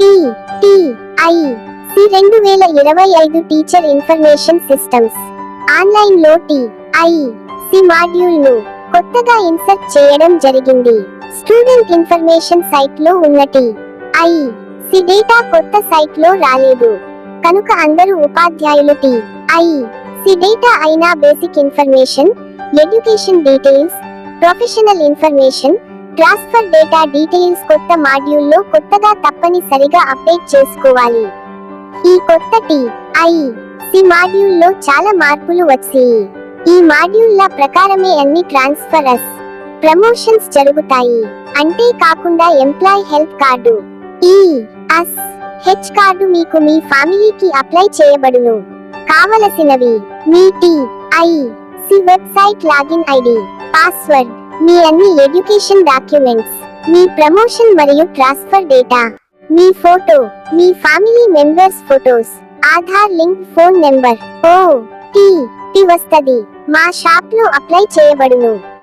T T I C రెండు వేల ఇరవై ఐదు టీచర్ ఇన్ఫర్మేషన్ సిస్టమ్స్. ఆన్లైన్లో టి ఐ సి మాడ్యూల్ను కొత్తగా ఇన్సర్ట్ చేయడం జరిగింది. స్టూడెంట్ ఇన్ఫర్మేషన్ సైట్లో ఉన్నటి ఐ సి డేటా కొత్త సైట్లో రాలేదు. కనుక అందరూ ఉపాధ్యాయులు టి ఐ సి డేటా అయిన basic information education details professional information transfer data details కొత్త మాడ్యూల్లో కొత్తగా తప్పనిసరిగా అప్డేట్ చేసుకోవాలి. ఈ కొత్త టి ఐ సి మాడ్యూల్లో చాలా మార్పులు వచ్చాయి. ఈ మాడ్యూల్ల ప్రకారమే అన్ని ట్రాన్స్ఫరస్ ప్రమోషన్స్ జరుగుతాయి. అంటే కాకుండా ఎంప్లాయ్ హెల్త్ కార్డు ఈ అస్ హెచ్ కార్డు మీకు మీ ఫ్యామిలీకి అప్లై చేయబడును. కావలసినవి మీ T I C website login ID password మీ అన్ని ఎడ్యుకేషన్ డాక్యుమెంట్స్ మీ ప్రమోషన్ మరియు ట్రాన్స్ఫర్ డేటా మీ ఫోటో మీ family members photos Aadhaar link phone number. O T P వస్తది. మా షాప్లో అప్లై చేయబడును.